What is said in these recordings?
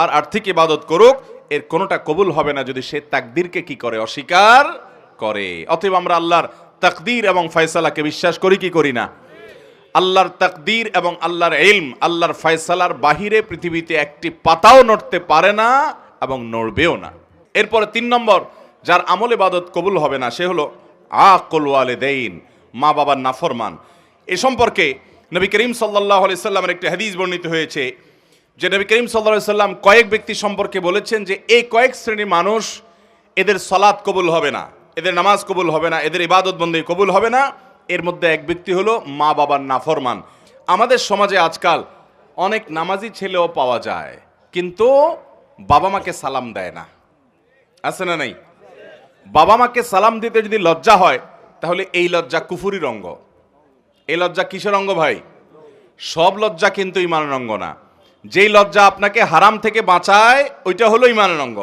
আর আর্থিক ইবাদত করুক, এর কোনোটা কবুল হবে না যদি সে তাকদিরকে কি করে? অস্বীকার করে। অতএব আমরা আল্লাহর তাকদির এবং ফয়সালাকে বিশ্বাস করি, কি করি না? আল্লাহর তাকদির এবং আল্লাহর ইলম, আল্লাহর ফয়সালার বাহিরে পৃথিবীতে একটি পাতাও নড়তে পারে না এবং নড়বেও না। এরপরে তিন নম্বর, যার আমল ইবাদত কবুল হবে না, সে হলো আকল ওয়ালেদাইন মা বাবার নাফরমান। এ সম্পর্কে নবী করিম সাল্লাহ আলি সাল্লামের একটি হাদিস বর্ণিত হয়েছে যে নবী করিম সাল্লাহ সাল্লাম কয়েক ব্যক্তি সম্পর্কে বলেছেন যে এই কয়েক শ্রেণির মানুষ এদের সলাদ কবুল হবে না, এদের নামাজ কবুল হবে না, এদের ইবাদত বন্দী কবুল হবে না। এর মধ্যে এক ব্যক্তি হলো মা বাবার নাফরমান। আমাদের সমাজে আজকাল অনেক নামাজি ছেলেও পাওয়া যায়, কিন্তু বাবা মাকে সালাম দেয় না। আছে না নাই? বাবা মাকে সালাম দিতে যদি লজ্জা হয়, তাহলে এই লজ্জা কুফুরির অঙ্গ। এই লজ্জা কিসের অঙ্গ ভাই? সব লজ্জা কিন্তু ইমানের অঙ্গ না। যেই লজ্জা আপনাকে হারাম থেকে বাঁচায়, ওইটা হলো ইমানের অঙ্গ।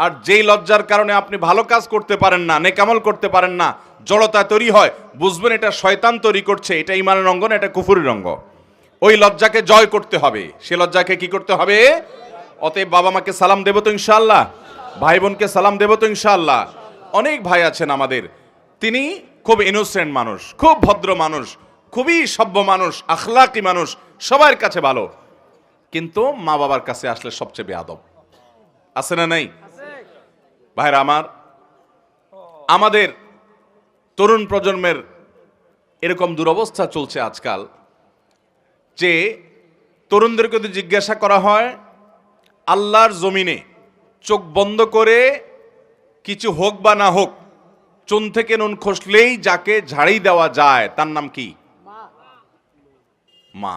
আর যেই লজ্জার কারণে আপনি ভালো কাজ করতে পারেন না, নেকামল করতে পারেন না, জড়তা তৈরি হয়, বুঝবেন এটা শয়তান তৈরি করছে, এটা ইমানের অঙ্গ না, এটা কুফুরির অঙ্গ। ওই লজ্জাকে জয় করতে হবে। সে লজ্জাকে কি করতে হবে? অতএব বাবা মাকে সালাম দেবো তো ইনশাআল্লাহ। ভাই বোনকে সালাম দেবো তো ইনশাআল্লাহ। অনেক ভাই আছেন আমাদের। তিনি খুব ইনোসেন্ট মানুষ, খুব ভদ্র মানুষ, খুবই সভ্য মানুষ, আখলাকি মানুষ, সবার কাছে ভালো। কিন্তু মা বাবার কাছে আসলে সবচেয়ে বেয়াদব। আছে না নাই? ভাইরা আমার, আমাদের তরুণ প্রজন্মের এরকম দুরবস্থা চলছে আজকাল যে তরুণদেরকে যদি জিজ্ঞাসা করা হয়, আল্লাহর জমিনে চোখ বন্ধ করে কিছু হোক বা না হোক, চুন থেকে নুন খসলেই যাকে ঝাড়ি দেওয়া যায়, তার নাম কি? মা।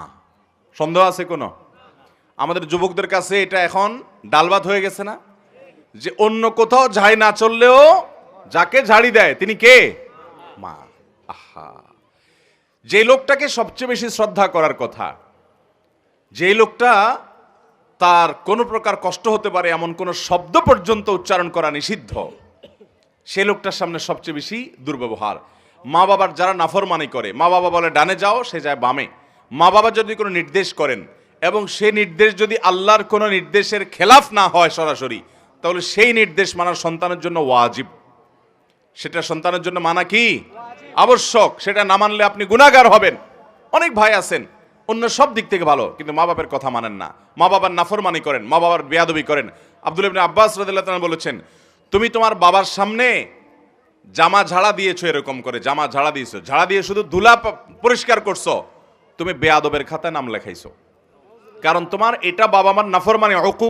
সন্দেহ আছে কোনো? আমাদের যুবকদের কাছে এটা এখন ডালবাত হয়ে গেছে না? যে অন্য কোথাও ঝাড়ি না চললেও যাকে ঝাড়ি দেয়, তিনি কে? মা। আহা। যে লোকটাকে সবচেয়ে বেশি শ্রদ্ধা করার কথা, যে লোকটা তার কোনো প্রকার কষ্ট হতে পারে এমন কোনো শব্দ পর্যন্ত উচ্চারণ করা নিষিদ্ধ, সে লোকটার সামনে সবচেয়ে বেশি দুর্ব্যবহার। মা বাবার যারা নাফরমানি করে, মা বাবা বলে, ডানে যাও, সে যায় বামে। মা বাবা যদি কোনো নির্দেশ করেন এবং সে নির্দেশ যদি আল্লাহর কোনো নির্দেশের খেলাফ না হয় সরাসরি, তাহলে সেই নির্দেশ মানার সন্তানের জন্য ওয়াজিব। সেটা সন্তানের জন্য মানা কি? আবশ্যক। সেটা না মানলে আপনি গুণাগার হবেন। অনেক ভাই আছেন, অন্য সব দিক থেকে ভালো, কিন্তু মা বাবার কথা মানেন না। মা বাবার নাফরমানি করেন, মা বাবার বেয়াদবি করেন। আব্দুল ইবনে আব্বাস রাদিয়াল্লাহু বলেছেন, তুমি তোমার বাবার সামনে জামা ঝাড়া দিয়েছ এরকম করে, জামা ঝাড়া দিয়েছ। ঝাড়া দিয়ে শুধু ধুলা পরিষ্কার করছ। তুমি বেয়াদবের খাতায় নাম লেখাইছো। কারণ তোমার এটা বাবা মার নাফরমানি অকু